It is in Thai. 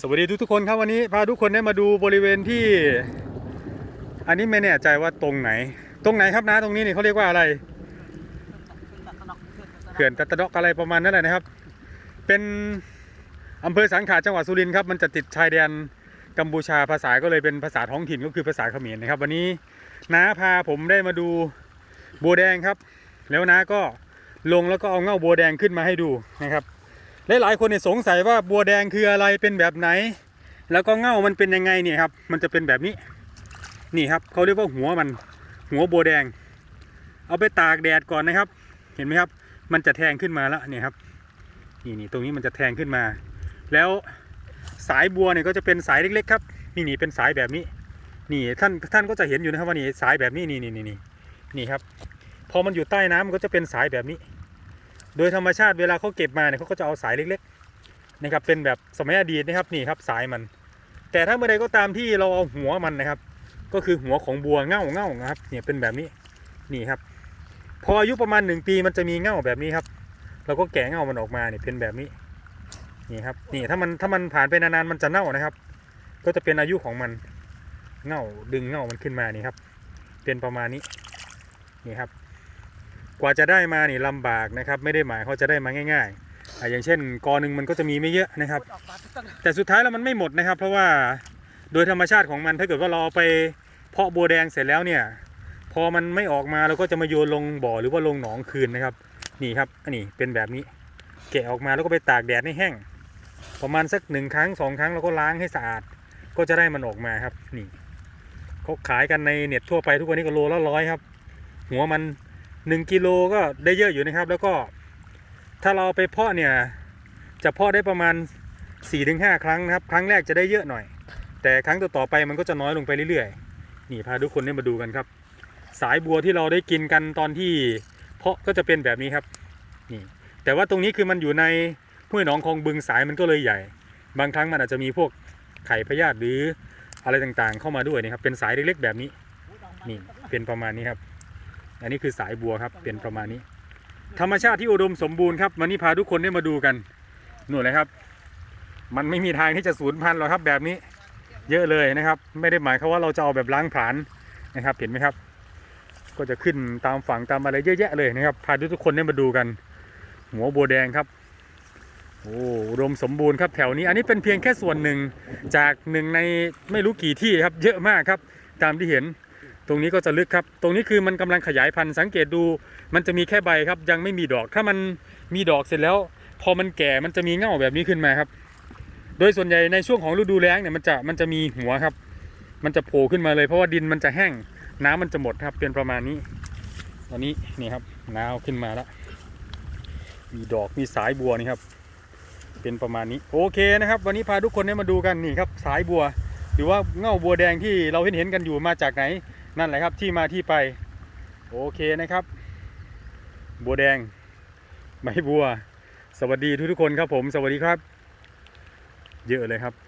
สวัสดีทุกทุกๆคนครับวันนี้พาทุกคนได้มาดูบริเวณที่ อันนี้ไม่แน่ใจว่าตรงไหน ตรงไหนครับนะตรงนี้นี่เขาเรียกว่าอะไรเขื่อนตะตะดอกอะไรประมาณนั้นแหละนะครับ เป็นอำเภอสังขาจังหวัดสุรินทร์ครับมันจะติดชายแดนกัมพูชาภาษาก็เลยเป็นภาษาท้องถิ่นก็คือภาษาเขมรนะครับ วันนี้น้าพาผมได้มาดูบัวแดงครับ แล้วน้าก็ลงแล้วก็เอาเง่าบัวแดงขึ้นมาให้ดูนะครับ หลายๆคนเนี่ยสงสัยว่าบัวแดงคืออะไรเป็นแบบไหน แล้วก็เง่ามันเป็นยังไงเนี่ยครับ มันจะเป็นแบบนี้ นี่ครับเขาเรียกว่าหัวมันหัวบัวแดง เอาไปตากแดดก่อนนะครับ เห็นไหมครับ มันจะแทงขึ้นมาแล้วเนี่ยครับนี่นี่ตรงนี้มันจะแทงขึ้นมา แล้วสายบัวเนี่ยก็จะเป็นสายเล็ก ๆ ครับ นี่นี่เป็นสายแบบนี้ นี่ท่านท่านก็จะเห็นอยู่นะครับว่านี่สายแบบนี้นี่นี่นี่นี่นี่ครับ พอมันอยู่ใต้น้ำมันก็จะเป็นสายแบบนี้ โดยธรรมชาติเวลาเขาเก็บมาเนี่ยเขาก็จะเอาสายเล็กๆนะครับเป็นแบบสมัยอดีตนะครับนี่ครับสายมัน แต่ถ้าเมื่อใดก็ตามที่เราเอาหัวมันนะครับ ก็คือหัวของบัวเง่าเง่านะครับเนี่ยเป็นแบบนี้นี่ครับ พออายุประมาณหนึ่งปีมันจะมีเง่าแบบนี้ครับ เราก็แกะเง่ามันออกมาเนี่ยเป็นแบบนี้นี่ครับนี่ถ้ามันถ้ามันผ่านไปนานๆมันจะเน่านะครับ ก็จะเป็นอายุของมันเง่าดึงเง่ามันขึ้นมานี่ครับ เป็นประมาณนี้นี่ครับ กว่าจะได้มานี่ลำบากนะครับไม่ได้หมายเขาจะได้มาง่ายๆอ่าอย่างเช่นกอหนึ่งมันก็จะมีไม่เยอะนะครับ แต่สุดท้ายแล้วมันไม่หมดนะครับ เพราะว่าโดยธรรมชาติของมันถ้าเกิดว่าเราเอาไปเพาะบัวแดงเสร็จแล้วเนี่ยพอมันไม่ออกมาเราก็จะมาโยนลงบ่อหรือว่าลงหนองคืนนะครับ นี่ครับอันนี้เป็นแบบนี้แกะออกมาแล้วก็ไปตากแดดให้แห้ง ประมาณสักหนึ่งครั้งสองครั้งแล้วก็ล้างให้สะอาด ก็จะได้มันออกมาครับนี่เขาขายกันในเน็ตทั่วไปทุกวันนี้ก็โลละร้อยครับ หัวมัน หนึ่งกิโลก็ได้เยอะอยู่นะครับ แล้วก็ถ้าเราเอาไปเพาะเนี่ยจะเพาะได้ประมาณ 4-5 ครั้งนะครับ ครั้งแรกจะได้เยอะหน่อย แต่ครั้งต่อๆไปมันก็จะน้อยลงไปเรื่อยๆ นี่พาทุกคนได้มาดูกันครับ สายบัวที่เราได้กินกันตอนที่เพาะก็จะเป็นแบบนี้ครับนี่แต่ว่าตรงนี้คือมันอยู่ในห้วยหนองคลองบึงสายมันก็เลยใหญ่ บางครั้งมันอาจจะมีพวกไข่พยาธิหรืออะไรต่างๆ เข้ามาด้วยนะครับเป็นสายเล็กๆแบบนี้นี่เป็นประมาณนี้ครับ อันนี้คือสายบัวครับเป็นประมาณนี้ ธรรมชาติที่อุดมสมบูรณ์ครับวันนี้พาทุกคนได้มาดูกันนู่นเลยครับ มันไม่มีทางที่จะสูญพันธุ์หรอกครับแบบนี้ เยอะเลยนะครับ ไม่ได้หมายความว่าเราจะเอาแบบล้างผลาญนะครับ เห็นไหมครับ ก็จะขึ้นตามฝั่งตามอะไรเยอะแยะเลยนะครับ พาทุกคนได้มาดูกัน หัวบัวแดงครับโอ้อุดมสมบูรณ์ครับแถวนี้ อันนี้เป็นเพียงแค่ส่วนหนึ่งจากหนึ่งในไม่รู้กี่ที่ครับ เยอะมากครับ ตามที่เห็น ตรงนี้ก็จะลึกครับ ตรงนี้คือมันกำลังขยายพันธุ์สังเกตดูมันจะมีแค่ใบครับ ยังไม่มีดอก ถ้ามันมีดอกเสร็จแล้ว พอมันแก่มันจะมีเง่าแบบนี้ขึ้นมาครับ โดยส่วนใหญ่ในช่วงของฤดูแล้งเนี่ยมันจะมันจะมีหัวครับ มันจะโผล่ขึ้นมาเลยเพราะว่าดินมันจะแห้ง น้ำมันจะหมดครับเป็นประมาณนี้ ตอนนี้นี่ครับน้ำขึ้นมาแล้วมีดอกมีสายบัวนี่ครับ เป็นประมาณนี้โอเคนะครับ วันนี้พาทุกคนได้มาดูกันนี่ครับ สายบัว หรือว่าเง่าบัวแดงที่เราเห็นเห็นกันอยู่มาจากไหน นั่นแหละครับที่มาที่ไป โอเคนะครับ บัวแดงไม้บัว สวัสดีทุกทุกคนครับผม สวัสดีครับ เยอะเลยครับ